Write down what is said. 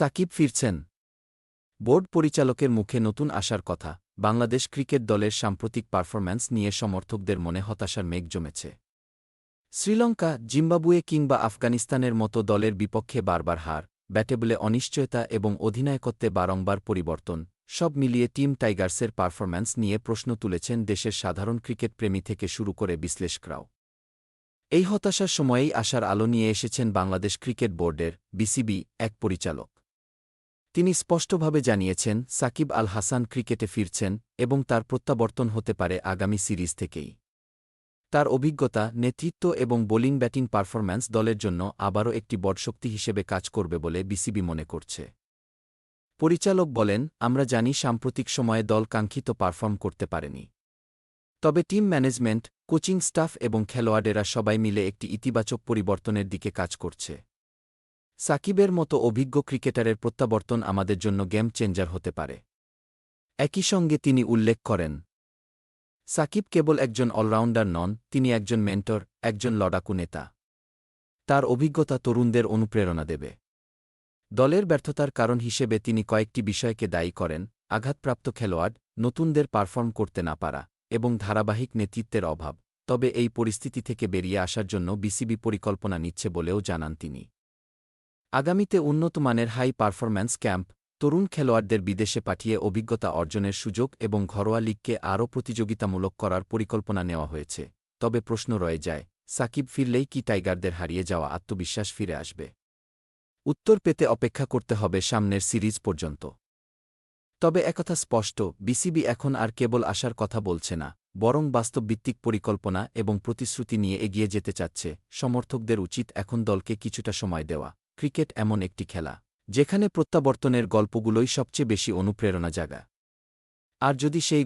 সাকিব ফিরছেন। বোর্ড পরিচালকের মুখে নতুন আসার কথা, বাংলাদেশ ক্রিকেট দলের সাম্প্রতিক পারফরম্যান্স নিয়ে সমর্থকদের মনে হতাশার মেঘ জমেছে। শ্রীলঙ্কা, জিম্বাবুয়ে কিংবা আফগানিস্তানের মতো দলের বিপক্ষে বারবার হার ব্যাটেবলে অনিশ্চয়তা এবং অধিনায়কত্বে বারংবার পরিবর্তন, সব মিলিয়ে টিম টাইগার্সের পারফরম্যান্স নিয়ে প্রশ্ন তুলেছেন দেশের সাধারণ ক্রিকেট প্রেমী থেকে শুরু করে বিশ্লেষকরাও। এই হতাশার সময়েই আসার আলো নিয়ে এসেছেন বাংলাদেশ ক্রিকেট বোর্ডের, বিসিবি, এক পরিচালক। তিনি স্পষ্টভাবে জানিয়েছেন, সাকিব আল হাসান ক্রিকেটে ফিরছেন এবং তার প্রত্যাবর্তন হতে পারে আগামী সিরিজ থেকেই। তার অভিজ্ঞতা, নেতৃত্ব এবং বোলিং ব্যাটিং পারফরম্যান্স দলের জন্য আবারও একটি বড়শক্তি হিসেবে কাজ করবে বলে বিসিবি মনে করছে। পরিচালক বলেন, আমরা জানি সাম্প্রতিক সময়ে দল কাঙ্ক্ষিত পারফর্ম করতে পারেনি। তবে টিম ম্যানেজমেন্ট, কোচিং স্টাফ এবং খেলোয়াড়েরা সবাই মিলে একটি ইতিবাচক পরিবর্তনের দিকে কাজ করছে। সাকিবের মতো অভিজ্ঞ ক্রিকেটারের প্রত্যাবর্তন আমাদের জন্য গেম চেঞ্জার হতে পারে। একই সঙ্গে তিনি উল্লেখ করেন, সাকিব কেবল একজন অলরাউন্ডার নন, তিনি একজন মেন্টর, একজন লড়াকু নেতা। তার অভিজ্ঞতা তরুণদের অনুপ্রেরণা দেবে। দলের ব্যর্থতার কারণ হিসেবে তিনি কয়েকটি বিষয়কে দায়ী করেন, আঘাতপ্রাপ্ত খেলোয়াড়, নতুনদের পারফর্ম করতে না পারা, এবং ধারাবাহিক নেতৃত্বের অভাব। তবে এই পরিস্থিতি থেকে বেরিয়ে আসার জন্য বিসিবি পরিকল্পনা নিচ্ছে বলেও জানান তিনি। আগামীতে উন্নত মানের হাই পারফরম্যান্স ক্যাম্প, তরুণ খেলোয়াড়দের বিদেশে পাঠিয়ে অভিজ্ঞতা অর্জনের সুযোগ এবং ঘরোয়া লিগকে আরও প্রতিযোগিতামূলক করার পরিকল্পনা নেওয়া হয়েছে। তবে প্রশ্ন রয়ে যায়, সাকিব ফিরলেই কি টাইগারদের হারিয়ে যাওয়া আত্মবিশ্বাস ফিরে আসবে? উত্তর পেতে অপেক্ষা করতে হবে সামনের সিরিজ পর্যন্ত। তবে একথা স্পষ্ট, বিসিবি এখন আর কেবল আসার কথা বলছে না, বরং বাস্তবভিত্তিক পরিকল্পনা এবং প্রতিশ্রুতি নিয়ে এগিয়ে যেতে চাচ্ছে, সমর্থকদের উচিত এখন দলকে কিছুটা সময় দেওয়া। ক্রিকেট এমন একটি খেলা যেখানে প্রত্যাবর্তনের গল্পগুলোই সবচেয়ে বেশি অনুপ্রেরণা জাগা আর যদি সেই